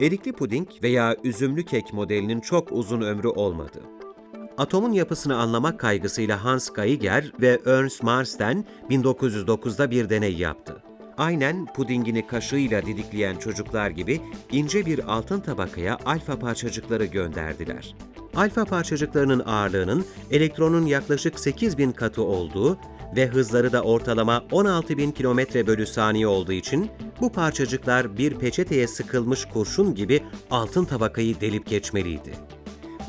Erikli puding veya üzümlü kek modelinin çok uzun ömrü olmadı. Atomun yapısını anlamak kaygısıyla Hans Geiger ve Ernst Marsden 1909'da bir deney yaptı. Aynen pudingini kaşığıyla didikleyen çocuklar gibi ince bir altın tabakaya alfa parçacıkları gönderdiler. Alfa parçacıklarının ağırlığının elektronun yaklaşık 8000 katı olduğu ve hızları da ortalama 16.000 kilometre bölü saniye olduğu için bu parçacıklar bir peçeteye sıkılmış kurşun gibi altın tabakayı delip geçmeliydi.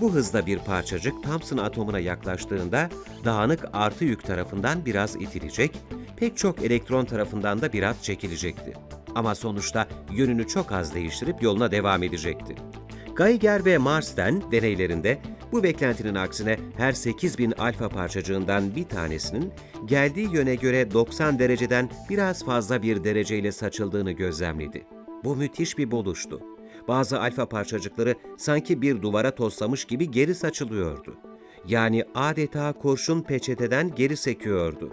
Bu hızda bir parçacık Thomson atomuna yaklaştığında dağınık artı yük tarafından biraz itilecek, pek çok elektron tarafından da biraz çekilecekti. Ama sonuçta yönünü çok az değiştirip yoluna devam edecekti. Geiger ve Marsden deneylerinde bu beklentinin aksine her 8000 alfa parçacığından bir tanesinin geldiği yöne göre 90 dereceden biraz fazla bir dereceyle saçıldığını gözlemledi. Bu müthiş bir buluştu. Bazı alfa parçacıkları sanki bir duvara toslamış gibi geri saçılıyordu. Yani adeta kurşun peçeteden geri sekiyordu.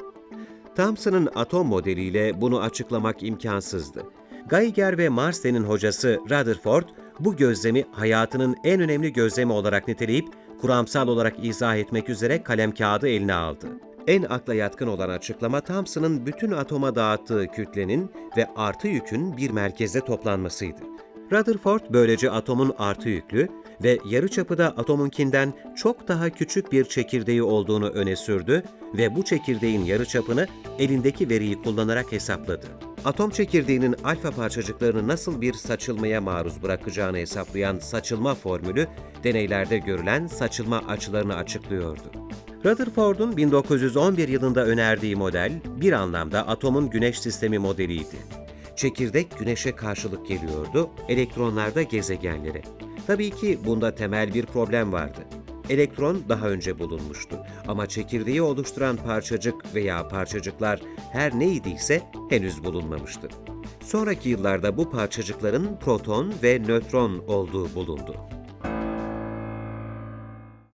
Thomson'ın atom modeliyle bunu açıklamak imkansızdı. Geiger ve Marsden'in hocası Rutherford bu gözlemi hayatının en önemli gözlemi olarak niteleyip kuramsal olarak izah etmek üzere kalem kağıdı eline aldı. En akla yatkın olan açıklama Thomson'ın bütün atoma dağıttığı kütlenin ve artı yükün bir merkezde toplanmasıydı. Rutherford böylece atomun artı yüklü ve yarıçapı da atomunkinden çok daha küçük bir çekirdeği olduğunu öne sürdü ve bu çekirdeğin yarıçapını elindeki veriyi kullanarak hesapladı. Atom çekirdeğinin alfa parçacıklarını nasıl bir saçılmaya maruz bırakacağını hesaplayan saçılma formülü deneylerde görülen saçılma açılarını açıklıyordu. Rutherford'un 1911 yılında önerdiği model bir anlamda atomun güneş sistemi modeliydi. Çekirdek güneşe karşılık geliyordu, elektronlar da gezegenlere. Tabii ki bunda temel bir problem vardı. Elektron daha önce bulunmuştu ama çekirdeği oluşturan parçacık veya parçacıklar her neydiyse henüz bulunmamıştı. Sonraki yıllarda bu parçacıkların proton ve nötron olduğu bulundu.